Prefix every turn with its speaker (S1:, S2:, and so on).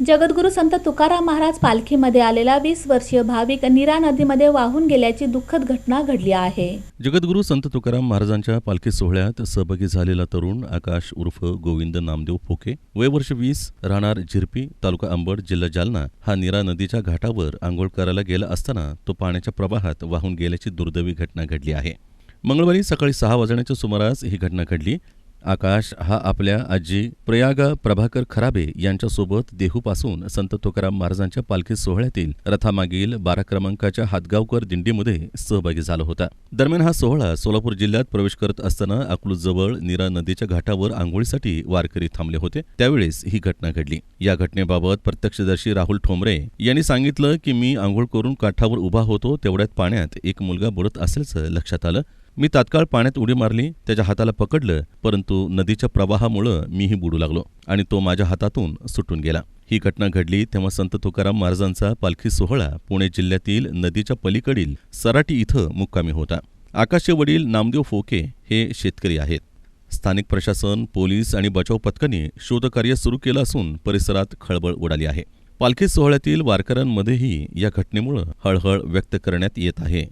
S1: जगद्गुरू संत तुकाराम महाराज पालखीमध्ये आलेला वीस वर्षीय भाविक नीरा नदीमध्ये वाहून गेल्याची दुःखद घटना घडली आहे.
S2: जगद्गुरू संत तुकाराम महाराजांच्या पालखी सोहळ्यात सहभागी झालेला तरुण आकाश उर्फ गोविंद नामदेव फोके वय वर्ष वीस राहणार झिरपी तालुका अंबड जिल्हा जालना हा नीरा नदीच्या घाटावर आंघोळ करायला गेला असताना तो पाण्याच्या प्रवाहात वाहून गेल्याची दुर्दैवी घटना घडली आहे. मंगळवारी सकाळी सहा वाजण्याच्या सुमारास ही घटना घडली. आकाश हा आपल्या आजी प्रयागा प्रभाकर खराबे यांच्यासोबत देहूपासून संत तुकाराम महाराजांच्या पालखी सोहळ्यातील रथामागील बारा क्रमांकाच्या हातगावकर दिंडीमध्ये सहभागी झाला होता. दरम्यान हा सोहळा सोलापूर जिल्ह्यात प्रवेश करत असताना अकलूजवळ नीरा नदीच्या घाटावर आंघोळीसाठी वारकरी थांबले होते. त्यावेळेस ही घटना घडली. या घटनेबाबत प्रत्यक्षदर्शी राहुल ठोंबरे यांनी सांगितलं की मी आंघोळ करून काठावर उभा होतो तेवढ्यात पाण्यात एक मुलगा बुडत असल्याचं लक्षात आलं. मी तात्काळ पाण्यात उडी मारली त्याच्या हाताला पकडलं परंतु नदीच्या प्रवाहामुळं मीही बुडू लागलो आणि तो माझ्या हातातून सुटून गेला. ही घटना घडली तेव्हा संत तुकाराम महाराजांचा पालखी सोहळा पुणे जिल्ह्यातील नदीच्या पलीकडील सराटी इथं मुक्कामी होता. आकाशचे वडील नामदेव फोके हे शेतकरी आहेत. स्थानिक प्रशासन पोलीस आणि बचाव पथकांनी शोधकार्य सुरू केलं असून परिसरात खळबळ उडाली आहे. पालखी सोहळ्यातील वारकऱ्यांमध्येही या घटनेमुळं हळहळ व्यक्त करण्यात येत आहे.